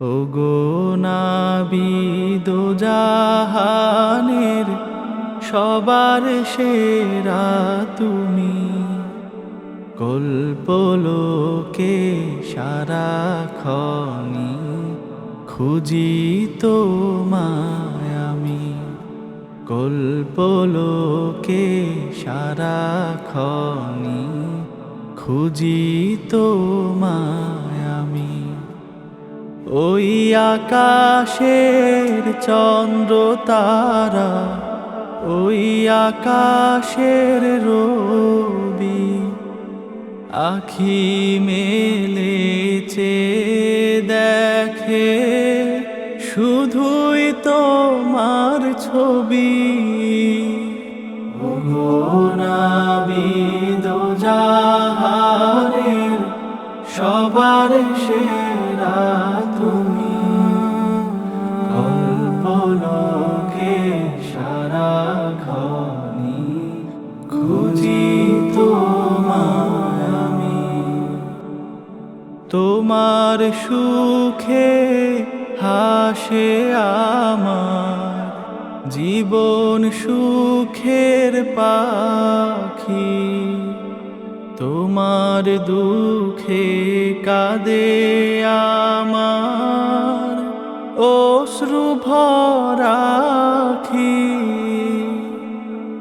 ও গো নাবিদ জাহানের সবার সেরা তুমি। কল্পলোকে সারা খনি খুঁজি তোমায় আমি। কল্পলোকে সারা খনি খুঁজি তোমায় ওই আকাশের চন্দ্র তারা ওই আকাশের রবি আখি মেলেছে দেখে শুধুই তোমার ছবি। নাবিদ তুমি। সারা খনি আমি। তোমার সুখে হাসে আমার। জীবন সুখের পাখি। তোমার দুঃখে কাঁদে আমার অশ্রু ভরাখি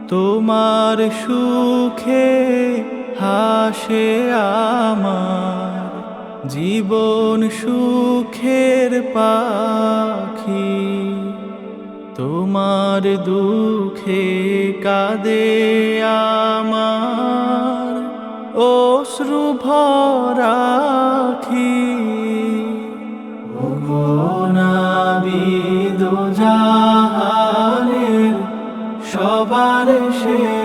তোমার সুখে হাসে আমার জীবন সুখের পাখি। তোমার দুঃখে কাঁদে আমার অশ্রু ভরাখি নাবিদ জাহানের সবার সেরা